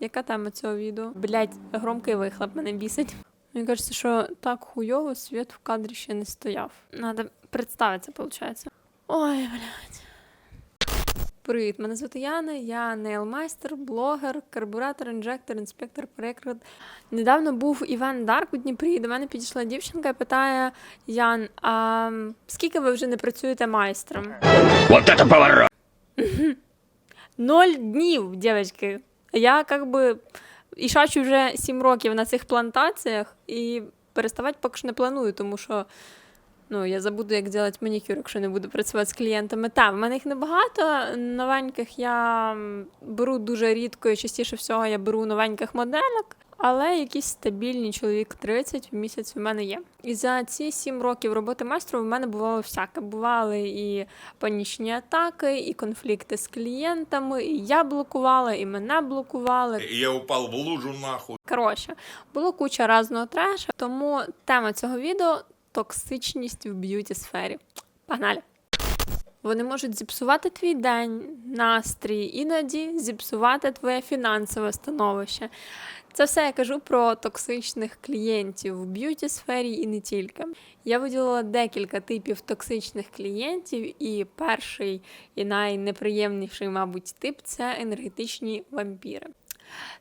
Яка тема цього відео? Блять, громкий вихлоп мене бісить. Мені кажеться, що так хуйово світ в кадрі ще не стояв. Надо представитися, виходить. Ой, блядь. Привіт, мене звати Яна, я нейлмайстер, блогер, карбуратор, інжектор, інспектор, переклад. Недавно був івент Дарк у Дніпрі, і до мене підійшла дівчинка і питає: Ян, а скільки ви вже не працюєте майстром? Вот это поворот! Ноль днів, дівчатки. Я как би і вже сім років на цих плантаціях і переставати поки що не планую, тому що ну, я забуду, як робити манікюр, якщо не буду працювати з клієнтами. Та, в мене їх небагато. Новеньких я беру дуже рідко і частіше всього я беру новеньких моделек. Але якісь стабільні чоловік 30 в місяць в мене є. І за ці сім років роботи майстром в мене бувало всяке. Бували і панічні атаки, і конфлікти з клієнтами, і я блокувала, і мене блокували. Я упал в лужу нахуй. Коротше, було куча різного трешу, тому тема цього відео токсичність в б'юті сфері. Погнали! Вони можуть зіпсувати твій день, настрій, іноді зіпсувати твоє фінансове становище. Це все я кажу про токсичних клієнтів в б'юті сфері і не тільки. Я виділила декілька типів токсичних клієнтів, і перший і найнеприємніший, мабуть, тип це енергетичні вампіри.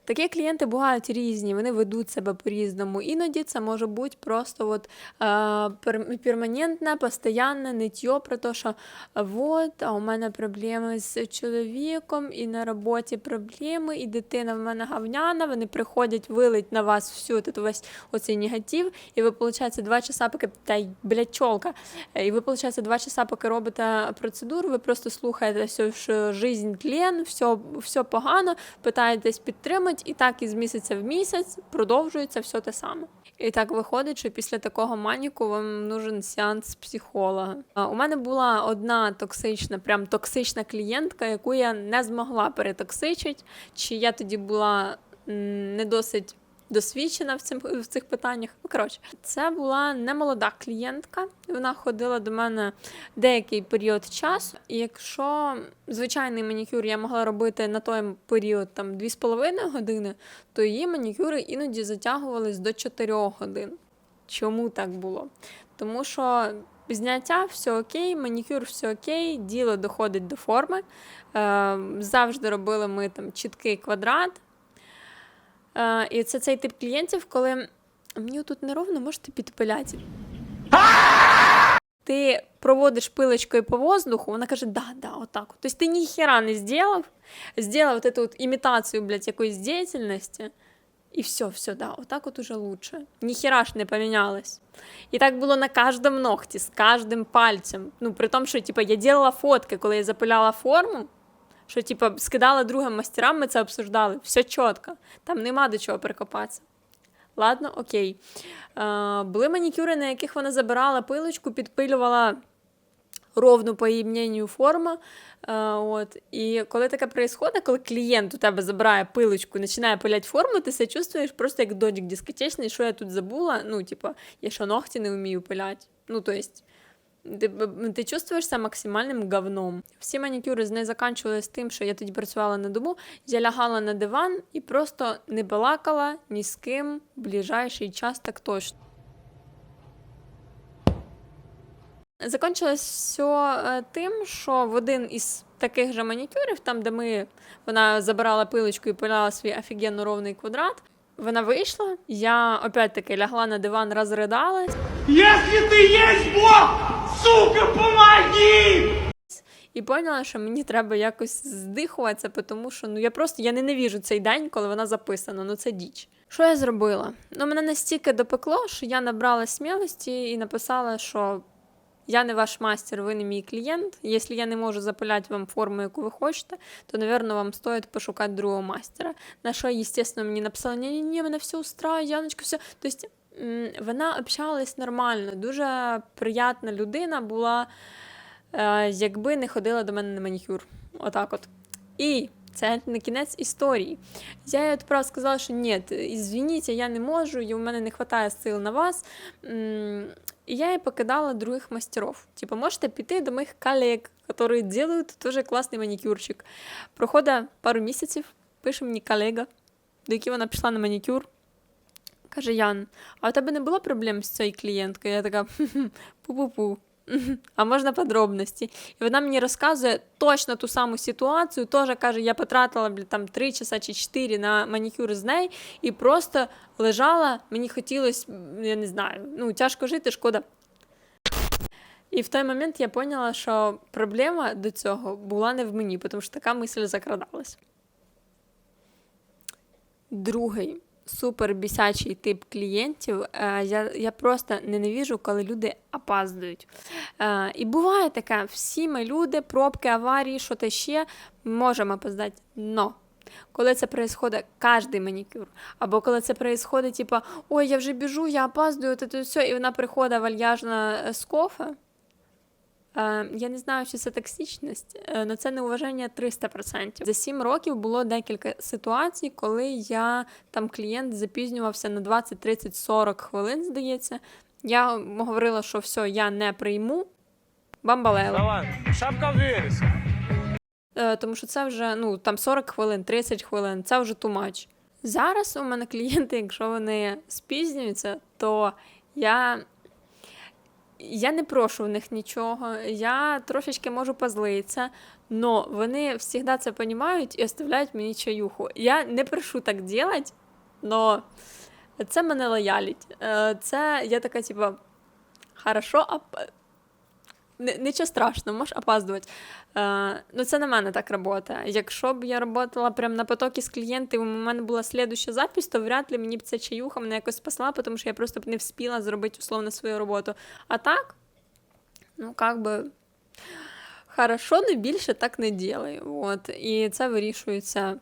Такі клієнти бувають різні, вони ведуть себе по-різному. Іноді це може бути просто от, е, перманентне, постоянне ниття про те, що от, а у мене проблеми з чоловіком, і на роботі проблеми, і дитина в мене гавняна, вони приходять, вилить на вас всю от, весь оцей негатив, і ви, виходить, два часа, поки та блядь, чолка, і ви, виходить, два часа, поки робите процедуру, ви просто слухаєте, все, що жизнь тлен, все, все погано, питаєтесь підтримати, і так із місяця в місяць продовжується все те саме. І так виходить, що після такого маніку вам нужен сеанс психолога. У мене була одна токсична, прям токсична клієнтка, яку я не змогла перетоксичити, чи я тоді була не досить досвідчена в, цим, в цих питаннях. Ну, коротше, це була немолода клієнтка, вона ходила до мене деякий період часу. І якщо звичайний манікюр я могла робити на той період там 2,5 години, то її манікюри іноді затягувались до 4 годин. Чому так було? Тому що зняття все окей, манікюр все окей, діло доходить до форми. Е, завжди робили ми там чіткий квадрат. Е, і це цей тип клієнтів, коли мені тут неровно, можете підпиляти. Ти проводиш пилочкою по воздуху, вона каже, да, да, отак. от». Тобто ти ніхера не зробив, зробив эту імітацію, якоїсь діяльності, і все, все, да, отак от уже лучше. Ніхера ж не помінялось. І так було на кожному ногті, з кожним пальцем. Ну, при тому, що типу, я делала фотки, коли я запиляла форму, що типу, скидала другим мастерам, ми це обсуждали. Все чітко. Там нема до чого прикопатися. Ладно, окей. Е, були манікюри, на яких вона забирала пилочку, підпилювала ровну по її мненню форму. Е, от. І коли таке відбувається, коли клієнт у тебе забирає пилочку і починає пиляти форму, ти себе чувствуєш просто як додік дискотечний, що я тут забула. Ну, типу, я що ногті не вмію пиляти. Ну, то ти, ти чувствуєшся максимальним говном. Всі манікюри з нею закінчувалися тим, що я тоді працювала на дому, я лягала на диван і просто не балакала ні з ким в ближайший час так точно. Закончилось все тим, що в один із таких же манікюрів, там, де ми, вона забирала пилочку і пиляла свій офігенно ровний квадрат, вона вийшла, я опять-таки лягла на диван, розридалась. Если ты есть Бог, сука, помоги! І поняла, що мені треба якось здихуватися, тому що ну я просто я ненавіжу цей день, коли вона записана. Ну це діч. Що я зробила? Ну, мене настільки допекло, що я набрала смілості і написала, що я не ваш мастер, ви не мій клієнт. Якщо я не можу запиляти вам форму, яку ви хочете, то, напевно, вам стоїть пошукати другого мастера. На що, звісно, мені написала, ні, ні, ні, мене все устраює, Яночка, все. Тобто вона общалась нормально, дуже приятна людина була е, якби не ходила до мене на манікюр. Отак от. І це не кінець історії. Я їй відправила, сказала, що ні, извините, я не можу, у мене не вистачає сил на вас. І я їй покидала других мастеров. Типа, можете піти до моїх колег, які роблять дуже класний манікюрчик. Проходить пару місяців, пише мені колега. до якої вона пішла на манікюр. Каже: Ян, а у тебе не було проблем з цією клієнткою? Я така пу-пу-пу. А можна подробності? І вона мені розказує точно ту саму ситуацію. Теж каже, я потратила там 3 часа чи 4 на манікюр з нею і просто лежала. Мені хотілося, я не знаю, ну тяжко жити, шкода. І в той момент я поняла, що проблема до цього була не в мені, тому що така мисль закрадалась. Другий супер бісячий тип клієнтів. Е, я, я просто ненавіжу, коли люди опаздують. Е, і буває таке, всі ми люди, пробки, аварії, що то ще, можемо опоздати. Но коли це происходит кожний манікюр, або коли це происходит, типа, ой, я вже біжу, я опаздую, то все, і вона приходить вальяжно е, з кофе. Е, я не знаю, чи це токсичність, але це неуваження 300%. За 7 років було декілька ситуацій, коли я там клієнт запізнювався на 20, 30, 40 хвилин, здається. Я говорила, що все, я не прийму. Бамбалела. Давай, шапка виріс. Е, тому що це вже ну там 40 хвилин, 30 хвилин, це вже too much. Зараз у мене клієнти, якщо вони спізнюються, то я. Я не прошу в них нічого, я трошечки можу позлитися, але вони завжди це розуміють і оставляють мені чаюху. Я не прошу так робити, але це мене лоялить. Е, Це я така, типа, хорошо, а нічого страшного, можеш опаздувати. Е, ну, це на мене так працює. Якщо б я працювала прямо на потокі з клієнтів, у мене була слідуща запись, то вряд ли мені б ця чаюха мене якось спасла, тому що я просто б не вспіла зробити условно свою роботу. А так, ну, как би. Хорошо, не більше так не ділаю. От. І це вирішується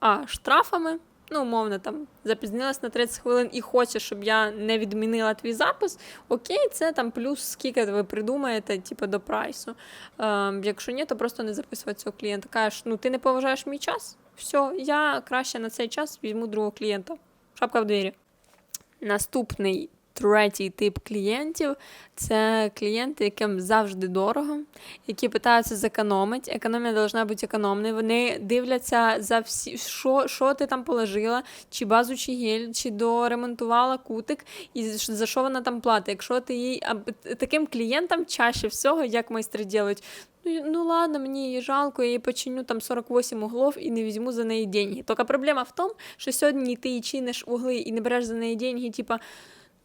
а, штрафами. Ну, умовно, там запізнилась на 30 хвилин і хоче, щоб я не відмінила твій запис. Окей, це там плюс скільки ви придумаєте, типу, до прайсу. Е, якщо ні, то просто не записувати цього клієнта. Кажеш, ну ти не поважаєш мій час. Все, я краще на цей час візьму другого клієнта. Шапка в двері. Наступний третій тип клієнтів це клієнти, яким завжди дорого, які питаються зекономити. Економія повинна бути економною. Вони дивляться за всі, що, що ти там положила, чи базу, чи гель, чи доремонтувала кутик, і за що вона там платить. Якщо ти їй таким клієнтам чаще всього, як майстри ділять, ну, ну ладно, мені її жалко, я їй починю там 48 углов і не візьму за неї деньги. Тільки проблема в тому, що сьогодні ти їй чиниш угли і не береш за неї деньги, типа.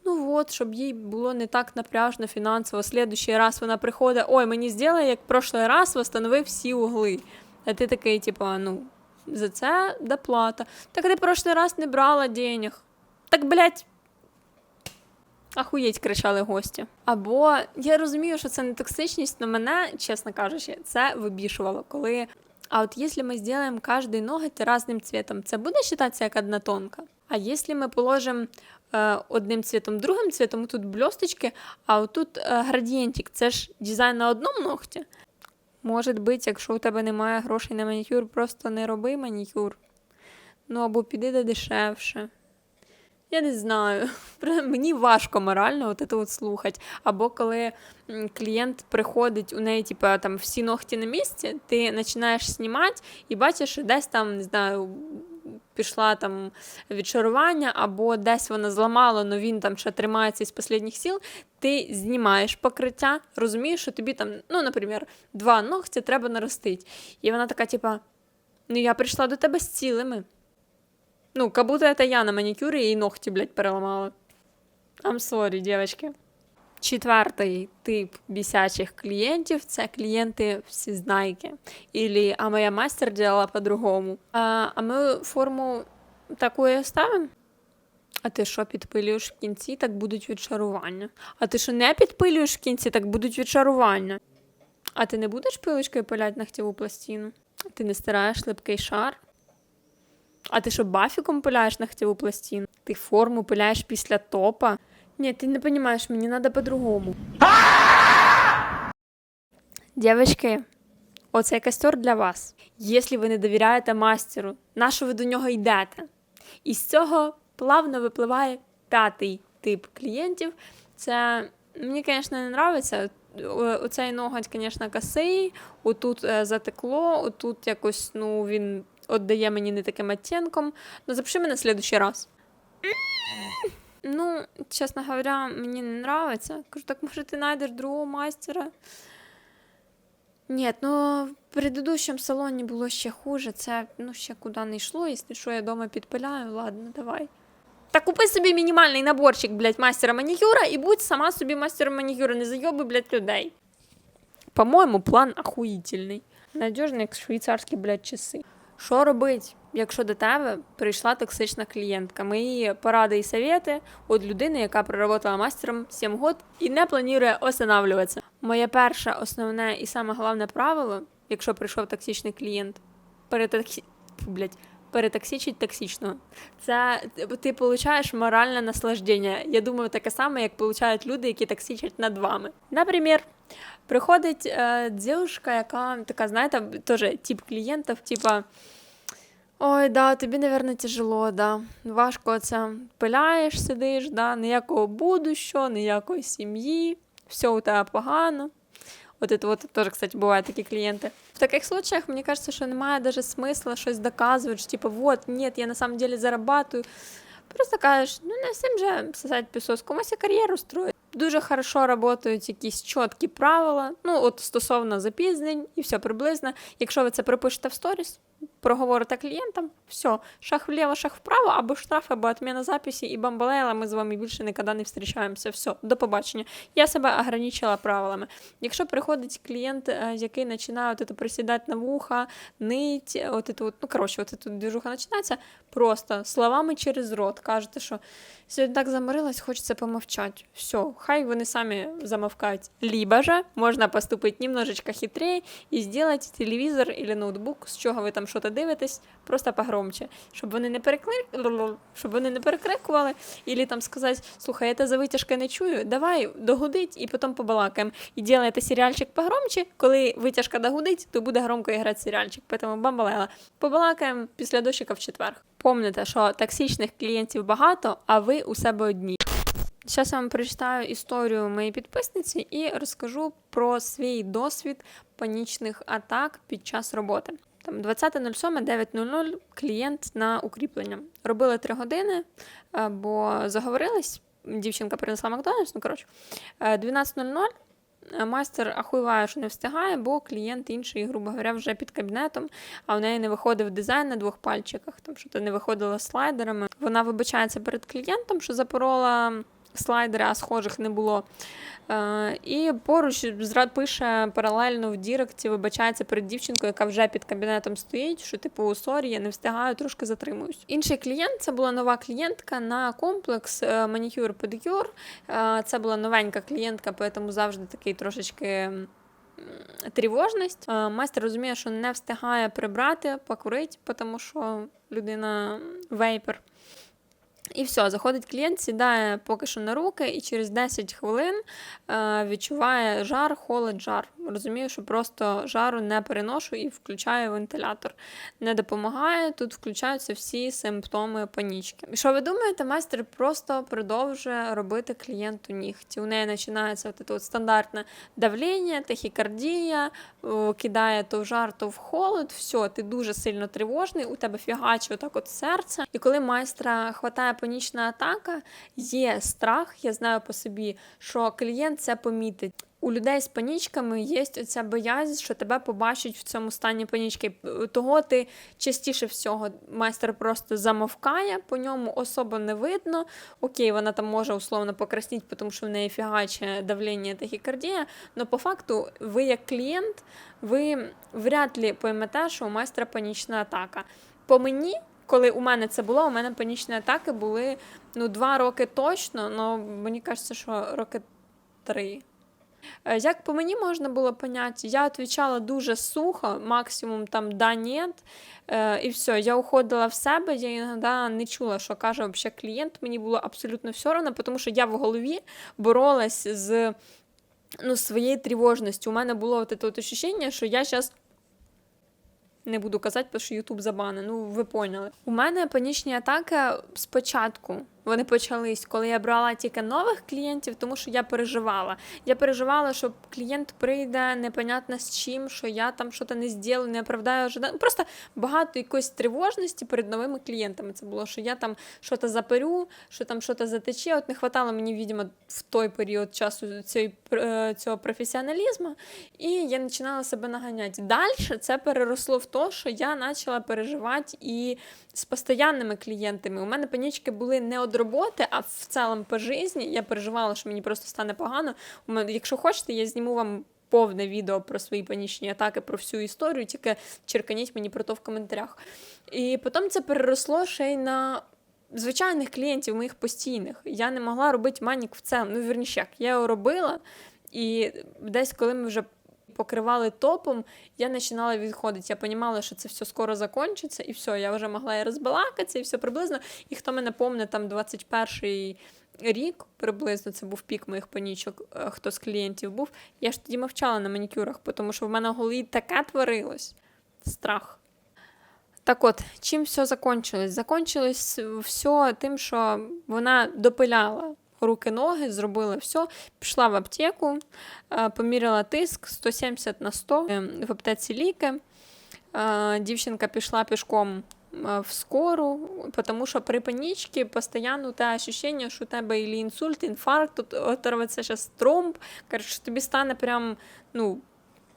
Ну от, щоб їй було не так напряжно фінансово. Слідущий раз вона приходить, ой, мені зробили, як в прошлий раз восстановив всі угли. А ти такий, типа, ну, за це доплата. Так ти прошлий раз не брала денег. Так, блядь, Ахуєть, кричали гості. Або я розумію, що це не токсичність, але мене, чесно кажучи, це вибішувало, коли. А от якщо ми зробимо кожний ноготь різним цветом, це буде вважатися як однотонка? А якщо ми положимо одним цветом, другим цветом, тут блісточки, а отут е, градієнтик, це ж дизайн на одному ногті. Може бути, якщо у тебе немає грошей на манікюр, просто не роби манікюр. Ну або піди де дешевше. Я не знаю. Мені важко морально от це от слухати. Або коли клієнт приходить, у неї, типу, там всі ногті на місці, ти починаєш знімати і бачиш, що десь там, не знаю, пішла там відшарування, або десь вона зламала, але він там ще тримається із останніх сил. Ти знімаєш покриття, розумієш, що тобі там, ну, наприклад, два ногті треба наростити. І вона така, типа, ну я прийшла до тебе з цілими. Ну, как будто я на маникюре и ногти, блядь, переламала. I'm sorry, девочки. Четвертий тип бісячих клієнтів це клієнти всізнайки. Ілі, а моя мастер делала по-другому. А, а ми форму таку і оставимо? А ти що підпилюєш в кінці, так будуть відшарування. А ти що не підпилюєш в кінці, так будуть відшарування. А ти не будеш пилочкою пиляти ногтєву пластину? Ти не стираєш липкий шар? А ти що бафіком пиляєш ногтєву пластину? Ти форму пиляєш після топа? Ні, ти не розумієш, мені треба по-другому. Дівчатки, оцей костер для вас. Якщо ви не довіряєте мастеру, на що ви до нього йдете? І з цього плавно випливає п'ятий тип клієнтів. Це мені, звісно, не подобається. Оцей ноготь, звісно, косий, отут е, затекло, отут якось ну, він віддає мені не таким оттенком. Ну, запиши мене в следующий раз. Ну, чесно говоря, мені не нравится. Кажу, так може ти знайдеш другого мастера? Ні, ну в предыдущем салоні було ще хуже. Це ну ще куди не йшло. Якщо що, я дома підпиляю, ладно, давай. Та купи собі мінімальний наборчик, блядь, мастера манікюра і будь сама собі мастером манікюра, не зайоби, блядь, людей. По-моєму, план охуїтельний. Надіжний, як швейцарські, блядь, часи. Що робить, якщо до тебе прийшла токсична клієнтка? Мої поради і совєти від людини, яка проработала мастером 7 років і не планує останавливатися. Моє перше, основне і саме головне правило, якщо прийшов токсичний клієнт, перетоксі... Блядь, перетоксичить токсичного. Це ти получаєш моральне наслаждення. Я думаю, таке саме, як получають люди, які токсичать над вами. Наприклад, приходить е, дівчинка, яка така, знаєте, теж тип клієнтів, типа. Ой, да, тобі, напевно, тяжело, да. Важко це пиляєш, сидиш, да, ніякого будущого, ніякої сім'ї, все у тебе погано. Вот это вот тоже, кстати, бывают такие клиенты. В таких случаях, мне кажется, что немає даже смысла щось доказывать, что типа, вот, нет, я на самом деле зарабатываю. Просто кажеш, ну не всім же сосать пісос, комусь і кар'єру строїть. Дуже хорошо працюють якісь чіткі правила, ну от стосовно запізнень і все приблизно. Якщо ви це пропишете в сторіс, проговорите клієнтам, все, шаг вліво, шаг вправо, або штраф, або відміна записі, і бамбалейла, ми з вами більше ніколи не зустрічаємося. Все, до побачення. Я себе ограничила правилами. Якщо приходить клієнт, е, який починає от присідати на вуха, нить, от это ну коротше, от тут движуха починається, просто словами через рот кажете, що сьогодні так заморилась, хочеться помовчати. Все, хай вони самі замовкають. Либо же можна поступити немножечко хитрее і зробити телевізор або ноутбук, з чого ви там щось дивитесь, просто погромче, щоб вони не перекли... щоб вони не перекрикували, або там сказати, слухай, я те за витяжки не чую, давай догудить і потім побалакаємо. І ділаєте серіальчик погромче, коли витяжка догудить, то буде громко грати серіальчик. Тому бамбалела. Побалакаємо після дощика в четвер. Помните, що токсичних клієнтів багато, а ви у себе одні. Зараз я вам прочитаю історію моєї підписниці і розкажу про свій досвід панічних атак під час роботи. Там 20.07, 9.00 клієнт на укріплення. Робили 3 години, е, бо заговорились. Дівчинка принесла Макдональдс, ну коротше. Е, 12.00 е, майстер ахуєває, що не встигає, бо клієнт інший, грубо говоря, вже під кабінетом, а в неї не виходив дизайн на двох пальчиках, там що то не виходило слайдерами. Вона вибачається перед клієнтом, що запорола слайдери, а схожих не було. Е, і поруч зра- пише паралельно в Діректі, вибачається перед дівчинкою, яка вже під кабінетом стоїть, що типу сорі, я не встигаю, трошки затримуюсь. Інший клієнт це була нова клієнтка на комплекс е, манікюр-педикюр. Е, Це була новенька клієнтка, тому завжди такий трошечки. Тривожність. Майстер розуміє, що не встигає прибрати, покурити, тому що людина вейпер. І все, заходить клієнт, сідає поки що на руки, і через 10 хвилин е, відчуває жар, холод, жар. Розумію, що просто жару не переношу і включаю вентилятор. Не допомагає, тут включаються всі симптоми панічки. Що ви думаєте, майстер просто продовжує робити клієнту нігті. У неї починається от, от стандартне давлення, тахікардія, кидає то в жар, то в холод. Все, ти дуже сильно тривожний, у тебе фігаче отак от серце. І коли майстра хватає панічна атака, є страх, я знаю по собі, що клієнт це помітить. У людей з панічками є оця боязнь, що тебе побачать в цьому стані панічки. Того ти частіше всього майстер просто замовкає, по ньому особо не видно. Окей, вона там може условно покрасніть, тому що в неї фігаче давлення тахікардія. але по факту, ви як клієнт, ви вряд ли поймете, що у майстра панічна атака. По мені, коли у мене це було, у мене панічні атаки були ну, два роки точно, але мені кажеться, що роки три. Е, Як по мені можна було поняти, я відповідала дуже сухо, максимум там да, нет, е, і все, я уходила в себе, я іноді не чула, що каже вообще клієнт, мені було абсолютно все одно, тому що я в голові боролась з ну, своєю тривожністю. У мене було от це ощущення, що я зараз не буду казати, тому що Ютуб забане. Ну, ви поняли. У мене панічні атаки спочатку вони почались, коли я брала тільки нових клієнтів, тому що я переживала. Я переживала, що клієнт прийде непонятно з чим, що я там щось не зроблю, не оправдаю ожидання. Просто багато якоїсь тривожності перед новими клієнтами. Це було, що я там щось заперю, що там щось затече. От не хватало мені, видимо, в той період часу цієї, е, цього професіоналізму, і я починала себе наганяти. Далі це переросло в те, що я почала переживати і з постійними клієнтами. У мене панічки були не від роботи, а в цілому по житті. Я переживала, що мені просто стане погано. Якщо хочете, я зніму вам. Повне відео про свої панічні атаки, про всю історію, тільки черканіть мені про то в коментарях. І потім це переросло ще й на звичайних клієнтів, моїх постійних. Я не могла робити манік в цілому. Ну, вірніше, як, я його робила, і десь, коли ми вже покривали топом, я починала відходити. Я розуміла, що це все скоро закінчиться, і все, я вже могла і розбалакатися, і все приблизно. І хто мене помне, там 21-й рік приблизно це був пік моїх панічок, е, хто з клієнтів був. Я ж тоді мовчала на манікюрах, тому що в мене в голові таке творилось. Страх. Так от, чим все закончилось? Закончилось все тим, що вона допиляла руки-ноги, зробила все, пішла в аптеку, е, поміряла тиск 170 на 100 е, в аптеці ліки. Е, Дівчинка пішла пішком в скору, тому що при панічці постійно те ощущення, що у тебе і інсульт, інфаркт, оторветься зараз тромб, коротше, тобі стане прям, ну,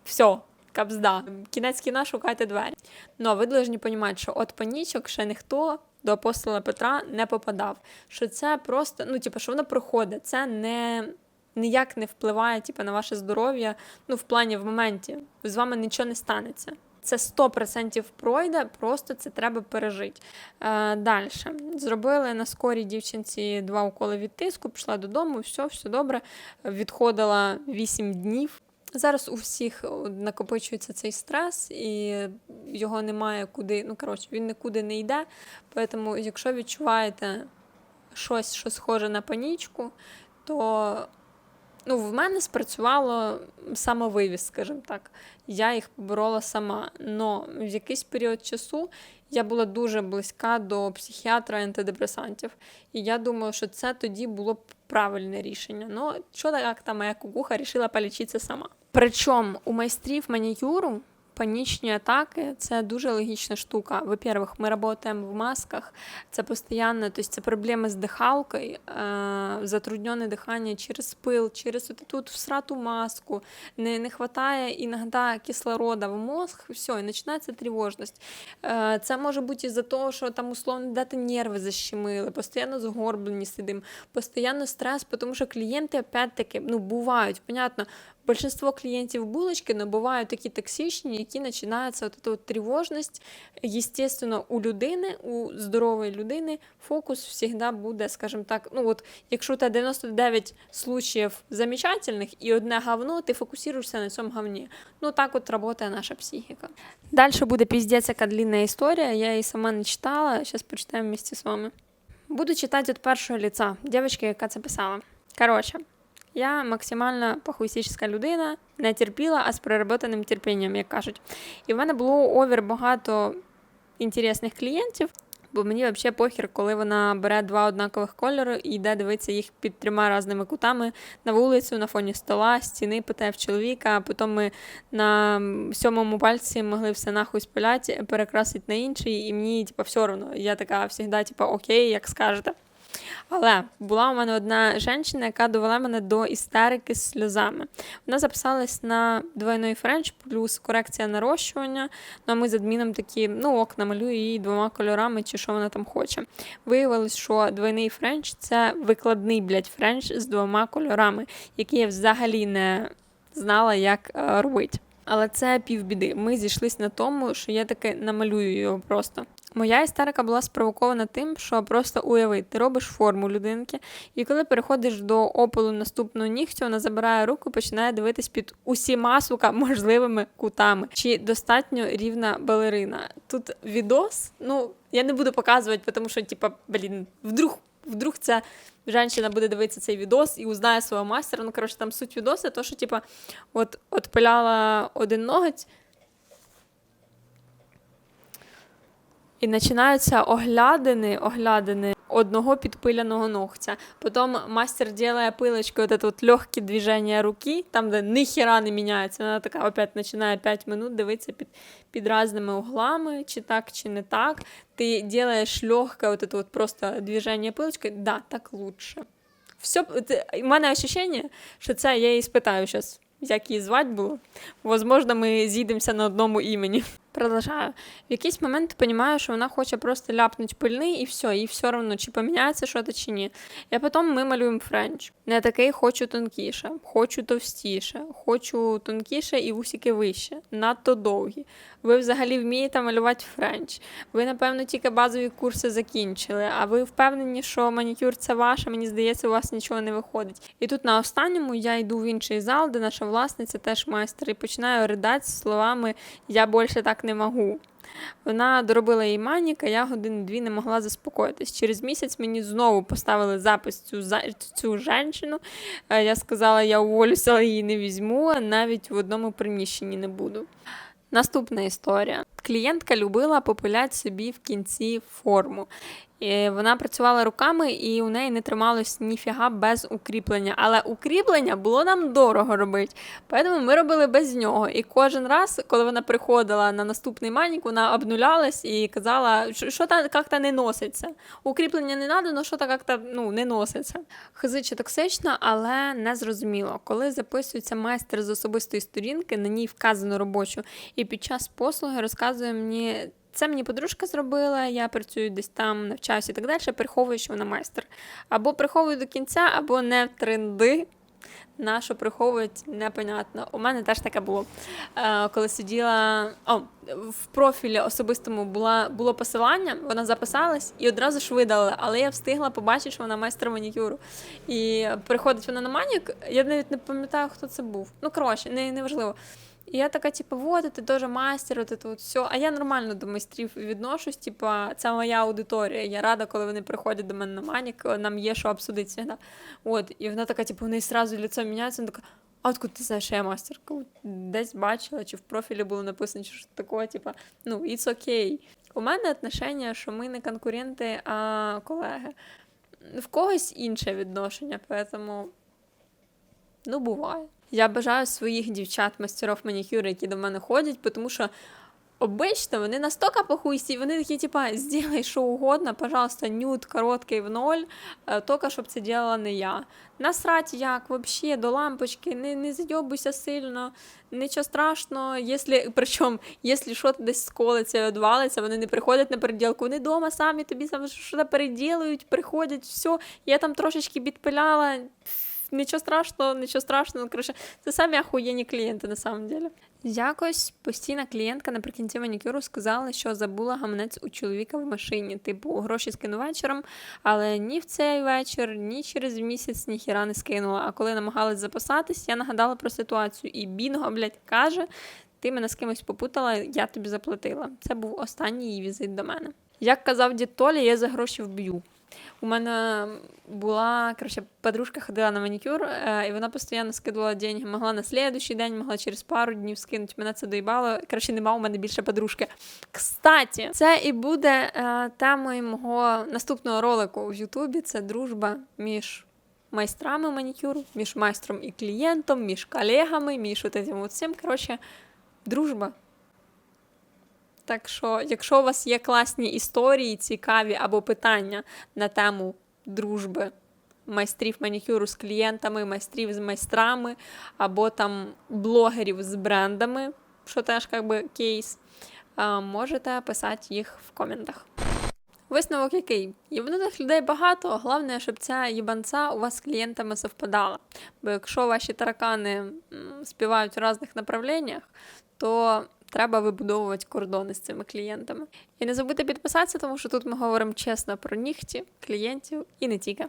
все, капзда. Кінець кіна шукайте двері. Но ви повинні розуміти, що от панічок ще ніхто до апостола Петра не попадав. Що це просто, ну, типу, що воно проходить, це не. Ніяк не впливає типу, на ваше здоров'я, ну, в плані в моменті. З вами нічого не станеться. Це 100% пройде, просто це треба пережити. Е, Далі. Зробили на скорій дівчинці два уколи від тиску, пішла додому, все, все добре. Відходила 8 днів. Зараз у всіх накопичується цей стрес, і його немає куди. Ну, коротше, він нікуди не йде. Тому, якщо відчуваєте щось, що схоже на панічку, то ну, в мене спрацювало самовивіз, скажімо так. Я їх поборола сама. Но в якийсь період часу я була дуже близька до психіатра антидепресантів. І я думаю, що це тоді було б правильне рішення. Ну, що так там моя кукуха вирішила полічитися сама. Причому у майстрів манікюру панічні атаки це дуже логічна штука. Во-первых, ми працюємо в масках, це постійно, тобто це проблеми з дихалкою, е, затруднене дихання через пил, через тут всрату маску, не, не хватає іноді кислорода в мозг, все, і починається тривожність. Е, це може бути із-за того, що там условно дати нерви защемили, постійно згорблені сидимо, постійно стрес, тому що клієнти, опять-таки, ну, бувають, понятно, Большинство клієнтів булочки, но бувають такі токсичні, які починається от эта от тривожність. Естественно, у людини, у здорової людини фокус завжди буде, скажімо так, ну от якщо тебе 99 случаїв замечательних і одне говно, ти фокусуєшся на цьому говні. Ну так от працює наша психіка. Далі буде піздець, яка длинна історія. Я її сама не читала. Зараз прочитаємо вместе з вами. Буду читати від першого лица. Дівчинки, яка це писала. Коротше. Я максимально похуїстична людина, не терпіла, а з переработаним терпінням, як кажуть. І в мене було овер багато інтересних клієнтів, бо мені взагалі похер, коли вона бере два однакових кольори і йде дивитися їх під трьома різними кутами на вулицю, на фоні стола, стіни, питає в чоловіка, а потім ми на сьомому пальці могли все нахуй спиляти, перекрасити на інший, і мені, типу, все одно. Я така завжди, типу, окей, як скажете. Але була у мене одна жінка, яка довела мене до істерики з сльозами. Вона записалась на двойний френч плюс корекція нарощування. Ну а ми з адміном такі, ну ок, намалюю її двома кольорами, чи що вона там хоче. Виявилось, що двойний френч це викладний блядь, френч з двома кольорами, які я взагалі не знала, як е, робити. Але це півбіди. Ми зійшлись на тому, що я таки намалюю його просто. Моя істерика була спровокована тим, що просто уяви, ти робиш форму людинки, і коли переходиш до опалу наступного нігтю, вона забирає руку, починає дивитись під усіма сука можливими кутами. Чи достатньо рівна балерина? Тут відос, ну я не буду показувати, тому що, типа, блін, вдруг. Вдруг ця жінка буде дивитися цей відос і узнає свого мастера. Ну, коротше, там суть відоса, то, що, типа, от, от пиляла один ноготь, І починаються оглядини, оглядини одного підпиляного ногтя. Потім мастер делає пилочкою вот вот легкі движення руки, там, де ніхіра не міняється. Вона така опять починає 5 минут дивитися під, під різними углами, чи так, чи не так. Ти делаєш легке вот это просто движення пилочкою, да, так лучше. Все, у мене ощущення, що це я її спитаю зараз, як її звати було. Возможно, ми зійдемося на одному імені. Продовжаю. В якийсь момент ти розумієш, що вона хоче просто ляпнуть пильний і все, і все одно, чи поміняється щось чи ні. Я потім ми малюємо френч. Не такий хочу тонкіше, хочу товстіше, хочу тонкіше і усіки вище, надто довгі. Ви взагалі вмієте малювати френч. Ви, напевно, тільки базові курси закінчили, а ви впевнені, що манікюр це ваше, мені здається, у вас нічого не виходить. І тут на останньому я йду в інший зал, де наша власниця теж майстер, і починаю ридати словами Я більше так не можу. Вона доробила їй маніка, я години-дві не могла заспокоїтись. Через місяць мені знову поставили запис цю, цю жінку. Е, Я сказала, я уволюся, але її не візьму, навіть в одному приміщенні не буду. Наступна історія. Клієнтка любила попиляти собі в кінці форму. Вона працювала руками, і у неї не трималось ніфіга без укріплення. Але укріплення було нам дорого робити. Тому ми робили без нього. І кожен раз, коли вона приходила на наступний манік, вона обнулялась і казала, що, та як-то не носиться. Укріплення не треба, але що то як-то ну, не носиться. Хизиче токсично, але не зрозуміло. Коли записується майстер з особистої сторінки, на ній вказано робочу, і під час послуги розказує мені. Це мені подружка зробила, я працюю десь там, навчаюся і так далі, приховую, що вона майстер. Або приховую до кінця, або не в тренди. На що приховують, непонятно. У мене теж таке було. Е, коли сиділа. О, в профілі особистому була, було посилання, вона записалась і одразу ж видали, але я встигла побачити, що вона майстер манікюру. І приходить вона на манік, я навіть не пам'ятаю, хто це був. Ну, коротше, не, не. І я така, типу, вот, ти теж майстер, от це от все. А я нормально до майстрів відношусь, типу, це моя аудиторія. Я рада, коли вони приходять до мене на манік, нам є що обсудити завжди. От, і вона така, типу, у неї сразу лицо міняється, така. А откуда ти знаєш, що я мастер? Десь бачила, чи в профілі було написано, щось таке, типу, ну, it's okay. У мене отношення, що ми не конкуренти, а колеги. В когось інше відношення, тому Ну, буває. Я бажаю своїх дівчат, мастерів манікюру, які до мене ходять, тому що обично вони настільки похуйсті, вони такі, типа, зробай що угодно, пожалуйста, нюд короткий в ноль, е, тільки щоб це робила не я. Насрать як, вообще, до лампочки, не, не зайобуйся сильно, нічого страшного. Якщо, причому, якщо щось десь сколиться, відвалиться, вони не приходять на переділку, вони вдома самі тобі щось переділують, приходять, все, я там трошечки підпиляла. Нічого страшного, нічого страшного. Коротше, це самі ахуєнні клієнти на самом деле. Якось постійна клієнтка наприкінці манікюру сказала, що забула гаманець у чоловіка в машині. Типу, гроші скину вечором, але ні в цей вечір, ні через місяць ніхіра не скинула. А коли намагалась записатись, я нагадала про ситуацію. І Бінго, блядь, каже: ти мене з кимось попутала, я тобі заплатила. Це був останній її візит до мене. Як казав дід Толя, я за гроші вб'ю. У мене була коротше, подружка ходила на манікюр, е, і вона постійно скидувала деньги. Могла на слідуючий день, могла через пару днів скинути. Мене це доїбало. Коротше, нема у мене більше подружки. Кстаті, це і буде е, темою мого наступного ролику в Ютубі. Це дружба між. Майстрами манікюру, між майстром і клієнтом, між колегами, між от всім. Коротше, дружба. Так що, якщо у вас є класні історії, цікаві або питання на тему дружби майстрів манікюру з клієнтами, майстрів з майстрами, або там блогерів з брендами, що теж як би кейс, можете писати їх в коментах. Висновок який? Єбанутих людей багато, головне, щоб ця їбанця у вас з клієнтами совпадала. Бо якщо ваші таракани співають у різних направленнях, то треба вибудовувати кордони з цими клієнтами. І не забудьте підписатися, тому що тут ми говоримо чесно про нігті, клієнтів і не тільки.